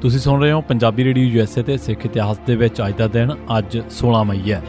ਤੁਸੀਂ ਸੁਣ ਰਹੇ ਹੋ ਪੰਜਾਬੀ ਰੇਡੀਓ ਯੂਐਸਏ ਤੇ ਸਿੱਖ ਇਤਿਹਾਸ ਦੇ ਵਿੱਚ ਅੱਜ ਦਾ ਦਿਨ, ਅੱਜ 16 ਮਈ ਹੈ।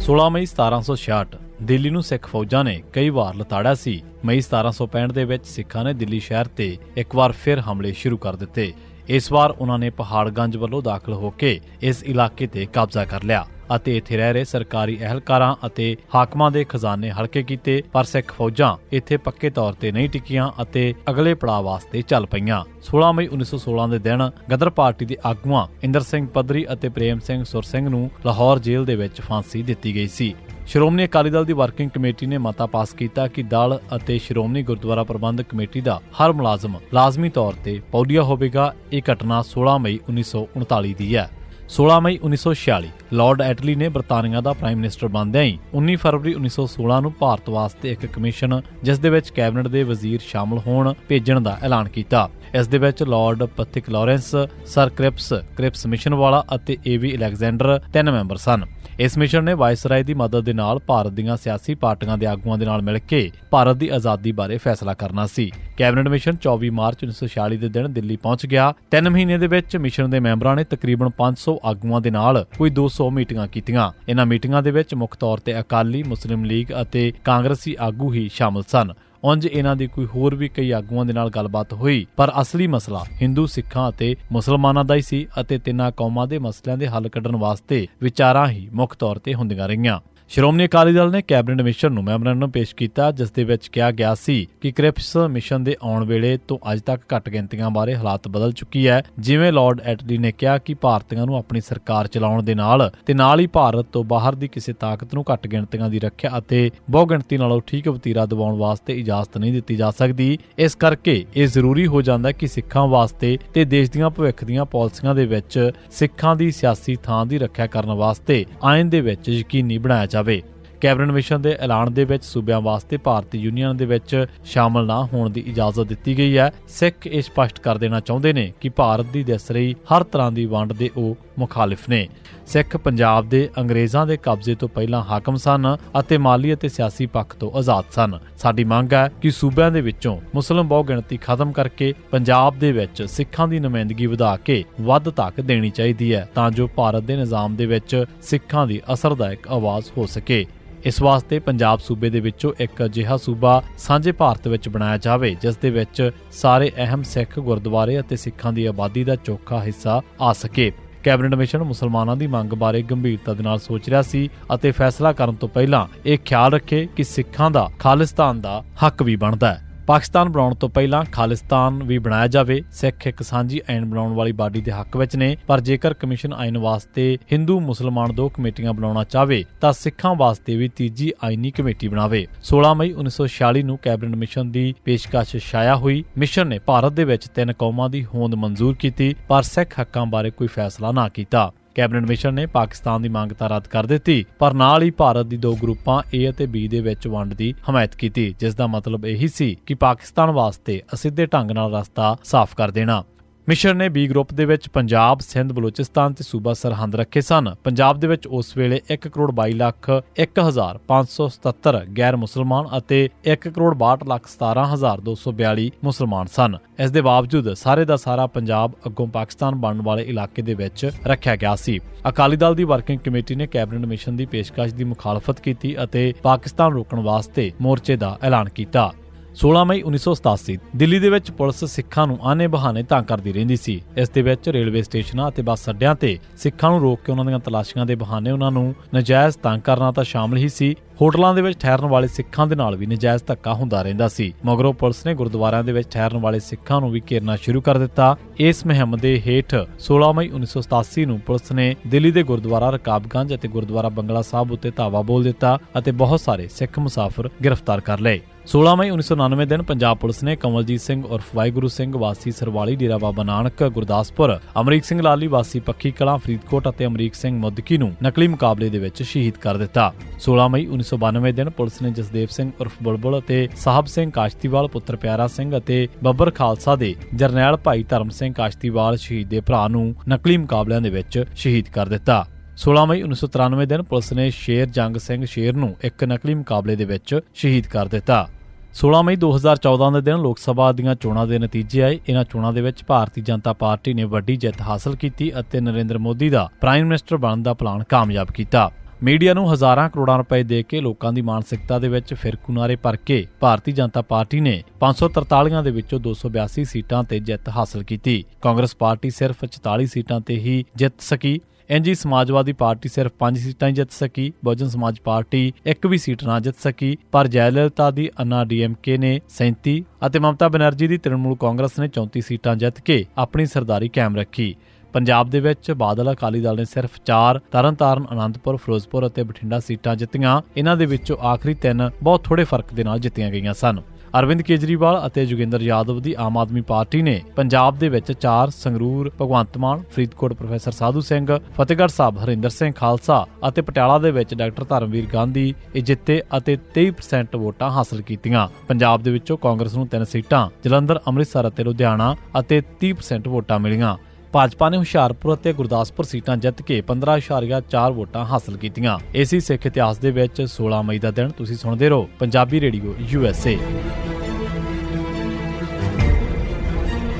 16 ਮਈ 1766 ਦਿੱਲੀ ਨੂੰ ਸਿੱਖ ਫੌਜਾਂ ਨੇ ਕਈ ਵਾਰ ਲਤਾੜਿਆ ਸੀ। ਮਈ 1765 ਦੇ ਵਿੱਚ ਸਿੱਖਾਂ ਨੇ ਦਿੱਲੀ ਸ਼ਹਿਰ ਤੇ ਇੱਕ ਵਾਰ ਫਿਰ ਹਮਲੇ ਸ਼ੁਰੂ ਕਰ ਦਿੱਤੇ। ਇਸ ਵਾਰ ਉਹਨਾਂ ਨੇ ਪਹਾੜਗੰਜ ਵੱਲੋਂ ਦਾਖਲ ਹੋ ਕੇ ਇਸ ਇਲਾਕੇ ਤੇ ਕਬਜ਼ਾ ਕਰ ਲਿਆ। ਅਤੇ ਇੱਥੇ ਰਹਿ ਰਹੇ ਸਰਕਾਰੀ ਅਹਿਲਕਾਰਾਂ ਅਤੇ ਹਾਕਮਾਂ ਦੇ ਖਜ਼ਾਨੇ ਹਲਕੇ ਕੀਤੇ, ਪਰ ਸਿੱਖ ਫੌਜਾਂ ਇੱਥੇ ਪੱਕੇ ਤੌਰ ਤੇ ਨਹੀਂ ਟਿਕੀਆਂ ਅਤੇ ਅਗਲੇ ਪੜਾਅ ਵਾਸਤੇ ਚੱਲ ਪਈਆਂ। 16 ਮਈ 1916 ਦੇ ਦਿਨ ਗਦਰ ਪਾਰਟੀ ਦੇ ਆਗੂਆਂ ਇੰਦਰ ਸਿੰਘ ਪੱਧਰੀ ਅਤੇ ਪ੍ਰੇਮ ਸਿੰਘ ਸੁਰ ਸਿੰਘ ਨੂੰ ਲਾਹੌਰ ਜੇਲ੍ਹ ਦੇ ਵਿੱਚ ਫਾਂਸੀ ਦਿੱਤੀ ਗਈ ਸੀ। ਸ਼੍ਰੋਮਣੀ ਅਕਾਲੀ ਦਲ ਦੀ ਵਰਕਿੰਗ ਕਮੇਟੀ ਨੇ ਮਤਾ ਪਾਸ ਕੀਤਾ ਕਿ ਦਲ ਅਤੇ ਸ਼੍ਰੋਮਣੀ ਗੁਰਦੁਆਰਾ ਪ੍ਰਬੰਧਕ ਕਮੇਟੀ ਦਾ ਹਰ ਮੁਲਾਜ਼ਮ ਲਾਜ਼ਮੀ ਤੌਰ ਤੇ ਪੌੜੀਆ ਹੋਵੇਗਾ। ਇਹ ਘਟਨਾ 16 ਮਈ 1939 ਦੀ ਹੈ। 16 ਮਈ 1946 ਲਾਰਡ ਐਟਲੀ ਨੇ ਬਰਤਾਨੀਆ ਦਾ ਪ੍ਰਾਈਮ ਮਿਨਿਸਟਰ ਬਣਦਿਆਂ ਹੀ 19 ਫਰਵਰੀ 1916 ਨੂੰ ਭਾਰਤ ਵਾਸਤੇ ਇੱਕ ਕਮਿਸ਼ਨ, ਜਿਸ ਦੇ ਵਿੱਚ ਕੈਬਨਿਟ ਦੇ ਵਜ਼ੀਰ ਸ਼ਾਮਲ ਹੋਣ ਭੇਜਣ ਦਾ ਐਲਾਨ ਕੀਤਾ। ਇਸ ਦੇ ਵਿੱਚ lord Pethick Lawrence, sir Cripps Cripps mission ਵਾਲਾ ਅਤੇ ਏਵੀ ਅਲੈਗਜ਼ੈਂਡਰ ਤਿੰਨ ਮੈਂਬਰ ਸਨ। ਇਸ ਮਿਸ਼ਨ ਨੇ ਵਾਇਸਰਾਏ ਦੀ ਮਦਦ ਦੇ ਨਾਲ ਭਾਰਤ ਦੀਆਂ ਸਿਆਸੀ ਪਾਰਟੀਆਂ ਦੇ ਆਗੂਆਂ ਦੇ ਨਾਲ ਮਿਲ ਕੇ ਭਾਰਤ ਦੀ ਆਜ਼ਾਦੀ ਬਾਰੇ ਫੈਸਲਾ ਕਰਨਾ ਸੀ। ਕੈਬਨਿਟ ਮਿਸ਼ਨ 24 ਮਾਰਚ 1946 ਦੇ ਦਿਨ ਦਿੱਲੀ ਪਹੁੰਚ ਗਿਆ। ਤਿੰਨ ਮਹੀਨੇ ਦੇ ਵਿੱਚ ਮਿਸ਼ਨ ਦੇ ਮੈਂਬਰਾਂ ਨੇ ਤਕਰੀਬਨ 500 ਆਗੂਆਂ ਦੇ ਨਾਲ ਕੋਈ 200 ਮੀਟਿੰਗਾਂ ਕੀਤੀਆਂ। ਇਹਨਾਂ ਮੀਟਿੰਗਾਂ ਦੇ ਵਿੱਚ ਮੁੱਖ ਤੌਰ ਤੇ ਅਕਾਲੀ, ਮੁਸਲਿਮ ਲੀਗ ਅਤੇ ਕਾਂਗਰਸੀ ਆਗੂ ਹੀ ਸ਼ਾਮਲ ਸਨ। ਉਂਝ ਇਹਨਾਂ ਦੀ ਕੋਈ ਹੋਰ ਵੀ ਕਈ ਆਗੂਆਂ ਦੇ ਨਾਲ ਗੱਲਬਾਤ ਹੋਈ। ਪਰ ਅਸਲੀ ਮਸਲਾ ਹਿੰਦੂ ਸਿੱਖਾਂ ਅਤੇ ਮੁਸਲਮਾਨਾਂ ਦਾ ਹੀ ਸੀ ਅਤੇ ਤਿੰਨਾਂ ਕੌਮਾਂ ਦੇ ਮਸਲਿਆਂ ਦੇ ਹੱਲ ਕੱਢਣ ਵਾਸਤੇ ਵਿਚਾਰਾਂ ਹੀ ਮੁੱਖ ਤੌਰ ਤੇ ਹੁੰਦੀਆਂ ਰਹੀਆਂ। ਸ਼੍ਰੋਮਣੀ ਅਕਾਲੀ ਦਲ ਨੇ ਕੈਬਨਿਟ ਮਿਸ਼ਨ ਨੂੰ ਮੈਮੋਰੰਡਮ ਪੇਸ਼ ਕੀਤਾ, ਜਿਸ ਦੇ ਵਿੱਚ ਕਿਹਾ ਗਿਆ ਸੀ ਕਿ ਕ੍ਰਿਪਸ ਮਿਸ਼ਨ ਦੇ ਆਉਣ ਵੇਲੇ ਤੋਂ ਅੱਜ ਤੱਕ ਘੱਟ ਗਿਣਤੀਆਂ ਬਾਰੇ ਹਾਲਾਤ ਬਦਲ ਚੁੱਕੀ ਹੈ। ਜਿਵੇਂ ਲਾਰਡ ਐਟਲੀ ਨੇ ਕਿਹਾ ਕਿ ਭਾਰਤੀਆਂ ਨੂੰ ਆਪਣੀ ਸਰਕਾਰ ਚਲਾਉਣ ਦੇ ਨਾਲ ਤੇ ਨਾਲ ਹੀ ਭਾਰਤ ਤੋਂ ਬਾਹਰ ਦੀ ਕਿਸੇ ਤਾਕਤ ਨੂੰ ਘੱਟ ਗਿਣਤੀਆਂ ਦੀ ਰੱਖਿਆ ਅਤੇ ਬਹੁਗਿਣਤੀ ਨਾਲੋਂ ਠੀਕ ਵਤੀਰਾ ਦਿਵਾਉਣ ਵਾਸਤੇ ਇਜਾਜ਼ਤ ਨਹੀਂ ਦਿੱਤੀ ਜਾ ਸਕਦੀ। ਇਸ ਕਰਕੇ ਇਹ ਜ਼ਰੂਰੀ ਹੋ ਜਾਂਦਾ ਕਿ ਸਿੱਖਾਂ ਵਾਸਤੇ ਤੇ ਦੇਸ਼ ਦੀਆਂ ਭਵਿੱਖ ਦੀਆਂ ਪਾਲਿਸੀਆਂ ਦੇ ਵਿੱਚ ਸਿੱਖਾਂ ਦੀ ਸਿਆਸੀ ਥਾਂ ਦੀ ਰੱਖਿਆ ਕਰਨ ਵਾਸਤੇ ਆਇਨ ਦੇ ਵਿੱਚ ਯਕੀਨੀ ਬਣਾਇਆ ਜਾਵੇ ਕੈਬਨਿਟ ਮਿਸ਼ਨ ਦੇ ਐਲਾਨ ਦੇ ਵਿੱਚ ਸੂਬਿਆਂ ਵਾਸਤੇ ਭਾਰਤੀ ਯੂਨੀਅਨ ਦੇ ਵਿੱਚ ਸ਼ਾਮਲ ਨਾ ਹੋਣ ਦੀ ਇਜਾਜ਼ਤ ਦਿੱਤੀ ਗਈ ਹੈ। ਸਿੱਖ ਇਹ ਸਪਸ਼ਟ ਕਰ ਦੇਣਾ ਚਾਹੁੰਦੇ ਨੇ ਕਿ ਭਾਰਤ ਦੀ ਦਿਸ ਰਹੀ ਹਰ ਤਰ੍ਹਾਂ ਦੀ ਵੰਡ ਦੇ ਉਹ ਮੁਖਾਲਿਫ ਨੇ। ਸਿੱਖ ਪੰਜਾਬ ਦੇ ਅੰਗਰੇਜ਼ਾਂ ਦੇ ਕਬਜ਼ੇ ਤੋਂ ਪਹਿਲਾਂ ਹਾਕਮ ਸਨ ਅਤੇ ਮਾਲੀ ਅਤੇ ਸਿਆਸੀ ਪੱਖ ਤੋਂ ਆਜ਼ਾਦ ਸਨ। ਸਾਡੀ ਮੰਗ ਹੈ ਕਿ ਸੂਬਿਆਂ ਦੇ ਵਿੱਚੋਂ ਮੁਸਲਮ ਬਹੁ ਗਿਣਤੀ ਖਤਮ ਕਰਕੇ ਪੰਜਾਬ ਦੇ ਵਿੱਚ ਸਿੱਖਾਂ ਦੀ ਨੁਮਾਇੰਦਗੀ ਵਧਾ ਕੇ ਵੱਧ ਤੱਕ ਦੇਣੀ ਚਾਹੀਦੀ ਹੈ ਤਾਂ ਜੋ ਭਾਰਤ ਦੇ ਨਿਜ਼ਾਮ ਦੇ ਵਿੱਚ ਸਿੱਖਾਂ ਦੀ ਅਸਰਦਾਇਕ ਆਵਾਜ਼ ਹੋ ਸਕੇ। ਇਸ ਵਾਸਤੇ ਪੰਜਾਬ ਸੂਬੇ ਦੇ ਵਿੱਚੋਂ ਇੱਕ ਅਜਿਹਾ ਸੂਬਾ ਸਾਂਝੇ ਭਾਰਤ ਵਿੱਚ ਬਣਾਇਆ ਜਾਵੇ, ਜਿਸ ਦੇ ਵਿੱਚ ਸਾਰੇ ਅਹਿਮ ਸਿੱਖ ਗੁਰਦੁਆਰੇ ਅਤੇ ਸਿੱਖਾਂ ਦੀ ਆਬਾਦੀ ਦਾ ਚੋਖਾ ਹਿੱਸਾ ਆ ਸਕੇ। ਕੈਬਨਿਟ ਮਿਸ਼ਨ ਮੁਸਲਮਾਨਾਂ ਦੀ ਮੰਗ ਬਾਰੇ ਗੰਭੀਰਤਾ ਦੇ ਨਾਲ ਸੋਚ ਰਿਹਾ ਸੀ ਅਤੇ ਫੈਸਲਾ ਕਰਨ ਤੋਂ ਪਹਿਲਾਂ ਇਹ ਖਿਆਲ ਰੱਖੇ ਕਿ ਸਿੱਖਾਂ ਦਾ, ਖਾਲਿਸਤਾਨ ਦਾ ਹੱਕ ਵੀ ਬਣਦਾ ਹੈ। ਪਾਕਿਸਤਾਨ ਬਣਾਉਣ ਤੋਂ ਪਹਿਲਾਂ ਖਾਲਿਸਤਾਨ ਵੀ ਬਣਾਇਆ ਜਾਵੇ, ਸਿੱਖ ਇੱਕ ਸਾਂਝੀ ਆਇਨ ਬਣਾਉਣ ਵਾਲੀ ਬਾਡੀ ਦੇ ਹੱਕ ਵਿੱਚ ਨੇ, ਪਰ ਜੇਕਰ ਕਮਿਸ਼ਨ ਆਇਨ ਵਾਸਤੇ ਹਿੰਦੂ, ਮੁਸਲਮਾਨ ਦੋ ਕਮੇਟੀਆਂ ਬਣਾਉਣਾ ਚਾਹਵੇ, ਤਾਂ ਸਿੱਖਾਂ ਵਾਸਤੇ ਵੀ ਤੀਜੀ ਆਇਨੀ ਕਮੇਟੀ ਬਣਾਵੇ। 16 ਮਈ 1946 ਨੂੰ ਕੈਬਨਿਟ ਮਿਸ਼ਨ ਦੀ ਪੇਸ਼ਕਸ਼ ਛਾਇਆ ਹੋਈ, ਮਿਸ਼ਨ ਨੇ ਭਾਰਤ ਦੇ ਵਿੱਚ ਤਿੰਨ ਕੌਮਾਂ ਦੀ ਹੋਂਦ ਮਨਜ਼ੂਰ ਕੀਤੀ, ਪਰ ਸਿੱਖ ਹੱਕਾਂ ਬਾਰੇ ਕੋਈ ਫੈਸਲਾ ਨਾ ਕੀਤਾ। ਕੈਬਨਿਟ ਮਿਸ਼ਨ ਨੇ ਪਾਕਿਸਤਾਨ ਦੀ ਮੰਗ ਤਾਂ ਰੱਦ ਕਰ ਦਿੱਤੀ, ਪਰ ਨਾਲ ਹੀ ਭਾਰਤ ਦੀ ਦੋ ਗਰੁੱਪਾਂ A ਅਤੇ B ਦੇ ਵਿੱਚ ਵੰਡ ਦੀ ਹਮਾਇਤ ਕੀਤੀ ਜਿਸ ਦਾ ਮਤਲਬ ਇਹੀ ਸੀ ਕਿ ਪਾਕਿਸਤਾਨ ਵਾਸਤੇ ਅਸਿੱਧੇ ਢੰਗ ਨਾਲ ਰਸਤਾ ਸਾਫ਼ ਕਰ ਦੇਣਾ। ਮਿਸ਼ਨ ਨੇ ਬੀ ਗਰੁੱਪ ਦੇ ਵਿੱਚ ਪੰਜਾਬ, ਸਿੰਧ, ਬਲੋਚਿਸਤਾਨ ਤੇ ਸੂਬਾ ਸਰਹੰਦ ਰੱਖੇ ਸਨ। ਪੰਜਾਬ ਦੇ ਵਿੱਚ ਉਸ ਵੇਲੇ 1 ਕਰੋੜ 22 ਲੱਖ 1577 ਗੈਰ ਮੁਸਲਮਾਨ ਅਤੇ 1 ਕਰੋੜ 62 ਲੱਖ 17242 ਮੁਸਲਮਾਨ ਸਨ। ਇਸ ਦੇ ਬਾਵਜੂਦ ਸਾਰੇ ਦਾ ਸਾਰਾ ਪੰਜਾਬ ਅੱਗੋਂ ਪਾਕਿਸਤਾਨ ਬਣਨ ਵਾਲੇ ਇਲਾਕੇ ਦੇ ਵਿੱਚ ਰੱਖਿਆ ਗਿਆ ਸੀ। ਅਕਾਲੀ ਦਲ ਦੀ ਵਰਕਿੰਗ ਕਮੇਟੀ ਨੇ ਕੈਬਨਿਟ ਮਿਸ਼ਨ ਦੀ ਪੇਸ਼ਕਸ਼ ਦੀ ਮੁਖਾਲਫਤ ਕੀਤੀ ਅਤੇ ਪਾਕਿਸਤਾਨ ਰੋਕਣ ਵਾਸਤੇ ਮੋਰਚੇ ਦਾ ਐਲਾਨ ਕੀਤਾ। 16 ਮਈ 1987 ਦਿੱਲੀ ਦੇ ਵਿੱਚ ਪੁਲਿਸ ਸਿੱਖਾਂ ਨੂੰ ਆਨੇ ਬਹਾਨੇ ਤੰਗ ਕਰਦੀ ਰਹਿੰਦੀ ਸੀ। ਇਸ ਦੇ ਵਿੱਚ ਰੇਲਵੇ ਸਟੇਸ਼ਨਾਂ ਅਤੇ ਬੱਸ ਅੱਡਿਆਂ ਤੇ ਸਿੱਖਾਂ ਨੂੰ ਰੋਕ ਕੇ ਉਹਨਾਂ ਦੀਆਂ ਤਲਾਸ਼ੀਆਂ ਦੇ ਬਹਾਨੇ ਉਹਨਾਂ ਨੂੰ ਨਜਾਇਜ਼ ਤੰਗ ਕਰਨਾ ਤਾਂ ਸ਼ਾਮਲ ਹੀ ਸੀ। ਹੋਟਲਾਂ ਦੇ ਵਿੱਚ ਠਹਿਰਨ ਵਾਲੇ ਸਿੱਖਾਂ ਦੇ ਨਾਲ ਵੀ ਨਜਾਇਜ਼ ਧੱਕਾ ਹੁੰਦਾ ਰਹਿੰਦਾ ਸੀ। ਮਗਰੋਂ ਪੁਲਿਸ ਨੇ ਗੁਰਦੁਆਰਿਆਂ ਦੇ ਵਿੱਚ ਠਹਿਰਨ ਵਾਲੇ ਸਿੱਖਾਂ ਨੂੰ ਵੀ ਘੇਰਨਾ ਸ਼ੁਰੂ ਕਰ ਦਿੱਤਾ। ਇਸ ਮੁਹਿੰਮ ਦੇ ਹੇਠ 16 ਮਈ 1987 ਨੂੰ ਪੁਲਿਸ ਨੇ ਦਿੱਲੀ ਦੇ ਗੁਰਦੁਆਰਾ ਰਕਾਬਗੰਜ ਅਤੇ ਗੁਰਦੁਆਰਾ ਬੰਗਲਾ ਸਾਹਿਬ ਉੱਤੇ ਧਾਵਾ ਬੋਲ ਦਿੱਤਾ ਅਤੇ ਬਹੁਤ ਸਾਰੇ ਸਿੱਖ ਮੁਸਾਫਰ ਗ੍ਰਿਫਤਾਰ ਕਰ ਲਏ। 16 ਮਈ 1999 ਦਿਨ ਪੰਜਾਬ ਪੁਲਿਸ ਨੇ ਕਮਲਜੀਤ ਸਿੰਘ ਉਰਫ ਵਾਹਿਗੁਰੂ ਸਿੰਘ ਵਾਸੀ ਸਰਵਾਲੀ ਡੇਰਾ ਬਾਬਾ ਨਾਨਕ ਗੁਰਦਾਸਪੁਰ, ਅਮਰੀਕ ਸਿੰਘ ਲਾਲੀ ਵਾਸੀ ਪੱਖੀ ਕਲਾਂ, ਫਰੀਦਕੋਟ ਅਤੇ ਅਮਰੀਕ ਸਿੰਘ ਮੁੱਦਕੀ ਨੂੰ ਨਕਲੀ ਮੁਕਾਬਲੇ ਦੇ ਵਿੱਚ ਸ਼ਹੀਦ ਕਰ ਦਿੱਤਾ। 16 ਮਈ 1992 ਦਿਨ ਪੁਲਿਸ ਨੇ ਜਸਦੇਵ ਸਿੰਘ ਉਰਫ ਬੁਲਬੁਲ ਅਤੇ ਸਾਹਿਬ ਸਿੰਘ ਕਾਸ਼ਤੀਵਾਲ, ਪੁੱਤਰ ਪਿਆਰਾ ਸਿੰਘ ਅਤੇ ਬੱਬਰ ਖਾਲਸਾ ਦੇ ਜਰਨੈਲ ਭਾਈ ਧਰਮ ਸਿੰਘ ਕਾਸ਼ਤੀਵਾਲ ਸ਼ਹੀਦ ਦੇ ਭਰਾ ਨੂੰ ਨਕਲੀ ਮੁਕਾਬਲਿਆਂ ਦੇ ਵਿੱਚ ਸ਼ਹੀਦ ਕਰ ਦਿੱਤਾ। 16 ਮਈ 1993 ਦਿਨ ਪੁਲਿਸ ਨੇ ਸ਼ੇਰ ਜੰਗ ਸਿੰਘ ਸ਼ੇਰ ਨੂੰ ਇੱਕ ਨਕਲੀ ਮੁਕਾਬਲੇ ਦੇ ਵਿੱਚ ਸ਼ਹੀਦ ਕਰ ਦਿੱਤਾ। 16 ਮਈ 2014 ਦੇ ਦਿਨ ਲੋਕ ਸਭਾ ਦੀਆਂ ਚੋਣਾਂ ਦੇ ਨਤੀਜੇ ਆਏ। ਇਹਨਾਂ ਚੋਣਾਂ ਦੇ ਵਿੱਚ ਭਾਰਤੀ ਜਨਤਾ ਪਾਰਟੀ ਨੇ ਵੱਡੀ ਜਿੱਤ ਹਾਸਲ ਕੀਤੀ ਅਤੇ ਨਰਿੰਦਰ ਮੋਦੀ ਦਾ ਪ੍ਰਾਈਮ ਮਿਨਿਸਟਰ ਬਣਨ ਦਾ ਪਲਾਨ ਕਾਮਯਾਬ ਕੀਤਾ। ਮੀਡੀਆ ਨੂੰ ਹਜ਼ਾਰਾਂ ਕਰੋੜਾਂ ਰੁਪਏ ਦੇ ਕੇ ਲੋਕਾਂ ਦੀ ਮਾਨਸਿਕਤਾ ਦੇ ਵਿੱਚ ਫਿਰਕੂ ਨਾਅਰੇ ਭਰ ਕੇ ਭਾਰਤੀ ਜਨਤਾ ਪਾਰਟੀ ਨੇ 543 ਦੇ ਵਿੱਚੋਂ 282 ਸੀਟਾਂ ਤੇ ਜਿੱਤ ਹਾਸਲ ਕੀਤੀ। ਕਾਂਗਰਸ ਪਾਰਟੀ ਸਿਰਫ 44 ਸੀਟਾਂ ਤੇ ਹੀ ਜਿੱਤ ਸਕੀ। ਐਨਜੀ ਸਮਾਜਵਾਦੀ ਪਾਰਟੀ ਸਿਰਫ 5 ਸੀਟਾਂ ਹੀ ਜਿੱਤ ਸਕੀ, ਬਹੁਜਨ ਸਮਾਜ ਪਾਰਟੀ ਇੱਕ ਵੀ ਸੀਟ ਨਾ ਜਿੱਤ ਸਕੀ, ਪਰ ਜੈਲਲਿਤਾ ਦੀ ਅੰਨਾ ਡੀਐਮਕੇ ਨੇ 37 ਅਤੇ ਮਮਤਾ ਬਨਰਜੀ ਦੀ ਤ੍ਰਿਣਮੂਲ ਕਾਂਗਰਸ ਨੇ 34 ਸੀਟਾਂ ਜਿੱਤ ਕੇ ਆਪਣੀ ਸਰਦਾਰੀ ਕਾਇਮ ਰੱਖੀ। ਪੰਜਾਬ ਦੇ ਵਿੱਚ ਬਾਦਲ ਅਕਾਲੀ ਦਲ ਨੇ ਸਿਰਫ 4 ਤਰਨਤਾਰਨ, ਅਨੰਦਪੁਰ, ਫਿਰੋਜ਼ਪੁਰ ਅਤੇ ਬਠਿੰਡਾ ਸੀਟਾਂ ਜਿੱਤੀਆਂ। ਇਹਨਾਂ ਦੇ ਵਿੱਚੋਂ ਆਖਰੀ ਤਿੰਨ ਬਹੁਤ ਥੋੜੇ ਫ਼ਰਕ ਦੇ ਨਾਲ ਜਿੱਤੀਆਂ ਗਈਆਂ ਸਨ। ਅਰਵਿੰਦ ਕੇਜਰੀਵਾਲ ਅਤੇ ਜੋਗਿੰਦਰ ਯਾਦਵ ਦੀ ਆਮ ਆਦਮੀ ਪਾਰਟੀ ਨੇ ਪੰਜਾਬ ਦੇ ਵਿੱਚ ਚਾਰ ਸੰਗਰੂਰ, ਭਗਵੰਤ ਮਾਨ, ਫਰੀਦਕੋਟ ਪ੍ਰੋਫੈਸਰ ਸਾਧੂ ਸਿੰਘ, ਫਤਿਹਗੜ੍ਹ ਸਾਹਿਬ ਹਰਿੰਦਰ ਸਿੰਘ ਖਾਲਸਾ ਅਤੇ ਪਟਿਆਲਾ ਦੇ ਵਿੱਚ ਡਾਕਟਰ ਧਰਮਵੀਰ ਗਾਂਧੀ, ਇਹ ਜਿੱਤੇ ਅਤੇ 23% ਵੋਟਾਂ ਹਾਸਲ ਕੀਤੀਆਂ। ਪੰਜਾਬ ਦੇ ਵਿੱਚੋਂ ਕਾਂਗਰਸ ਨੂੰ 3 ਸੀਟਾਂ, ਜਲੰਧਰ, ਅੰਮ੍ਰਿਤਸਰ ਅਤੇ ਲੁਧਿਆਣਾ ਅਤੇ 30% ਵੋਟਾਂ ਮਿਲੀਆਂ। ਭਾਜਪਾ ਨੇ ਹੁਸ਼ਿਆਰਪੁਰ ਅਤੇ ਗੁਰਦਾਸਪੁਰ ਸੀਟਾਂ ਜਿੱਤ ਕੇ 15.4 ਵੋਟਾਂ ਹਾਸਲ ਕੀਤੀਆਂ। ਏਸੀ ਸਿੱਖ ਇਤਿਹਾਸ ਦੇ ਵਿੱਚ 16 ਮਈ ਦਾ ਦਿਨ ਤੁਸੀਂ ਸੁਣਦੇ ਰਹੋ। Punjabi radio USA